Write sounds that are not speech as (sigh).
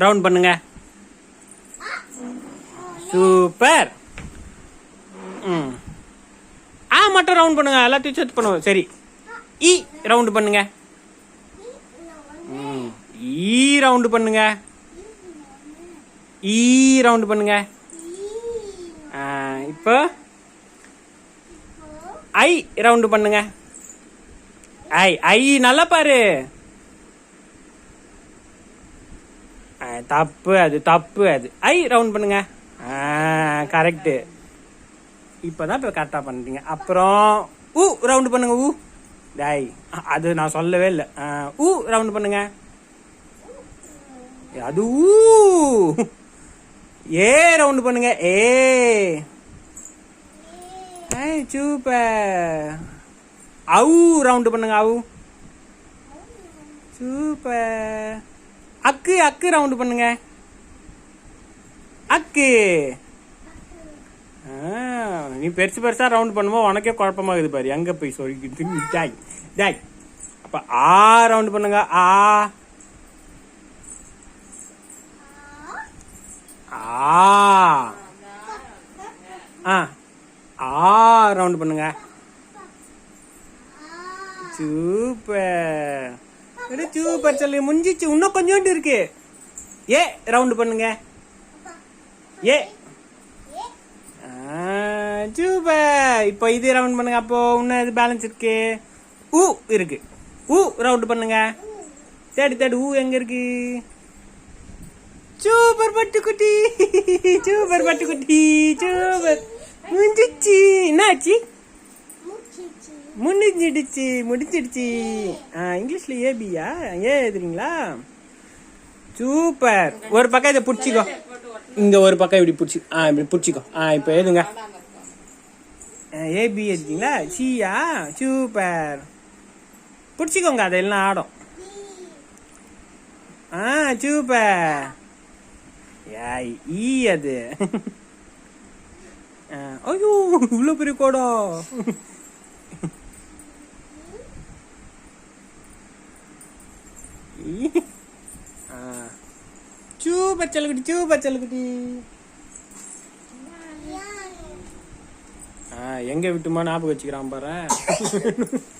Round பண்ணுங்க. Super. ம். ஆ மட்டும் ரவுண்ட் பண்ணுங்க. எல்லாத்தையும் சேர்த்து பண்ணுவோம். சரி. இ ரவுண்டு பண்ணுங்க. ம். ஈ ரவுண்டு பண்ணுங்க. ஈ ரவுண்டு பண்ணுங்க. இப்போ? ஐ ரவுண்டு பண்ணுங்க. ஐ ஐ நல்லா பாரு ஆ, தப்பு அது தப்பு அது. ஐ ரவுண்ட் பண்ணுங்க. கரெக்டு இப்போதான் இப்போ கரெக்டாக பண்ணுறீங்க அப்புறம் ஊ ரவுண்டு பண்ணுங்க ஊ. டாய் அது நான் சொல்லவே இல்லை. ஊ ரவுண்டு பண்ணுங்க. அது ஊ. ஏ ரவுண்டு பண்ணுங்க. ஏ. ஏய் சூப்பர். அவு ரவுண்டு பண்ணுங்க அவு. சூப்பர். அக்கு அக்கு ரவுண்டு பண்ணுங்க. அக்கு. நீ பெருசு பெருசா ரவுண்ட் பண்ணும்போது உனக்கே குழப்பமாகுது பாரு. எங்க போய் சொல்லிக்கிட்டு ஜாய் டாய் டாய். அப்ப ஆ ரவுண்ட் பண்ணுங்க. ஆ. ஆ. ஆ. ஆ ரவுண்ட் பண்ணுங்க. சூப்பர். இது சூப்பர் சொல்லி முடிஞ்சிச்சு இன்னும் கொஞ்சோண்டு இருக்கு. ஏ ரவுண்டு பண்ணுங்க. ஏ. ஆ, சூப்பர் இப்போ இது ரவுண்ட் பண்ணுங்க. அப்போ இன்னும் இது பேலன்ஸ் இருக்கு. ஊ இருக்கு. ஊ ரவுண்ட் பண்ணுங்க. தேடி தேடி. ஊ எங்க இருக்கு? சூப்பர் பட்டுக்குட்டி. சூப்பர் பட்டுக்குட்டி. சூப்பர் முடிஞ்சிச்சு என்னாச்சு? முடிஞ்சிடுச்சு முடிஞ்சிடுச்சு. ஆ, இங்கிலீஷில் ஏபியா ஏ எழுதுறீங்களா சூப்பர். ஒரு பக்கம் இதை பிடிச்சிக்கோ. இங்கே ஒரு பக்கம் இப்படி பிடிச்சி ஆ இப்படி பிடிச்சிக்கோ. ஆ இப்போ எழுதுங்க. ஏபி எழுதிங்களா சியா சூப்பர். பிடிச்சிக்கோங்க அதெல்லாம் ஆடும். ஆ சூப்பர். ஏய் ஈ அது. ஐயோ இவ்வளோ பெரிய கோடம். (laughs) செல்லுக்குட்டி சூப்பர் செல்லுக்குட்டி ஆ எங்க விட்டுமா ஞாபகம் வச்சுக்கிறான் பாரு. (laughs)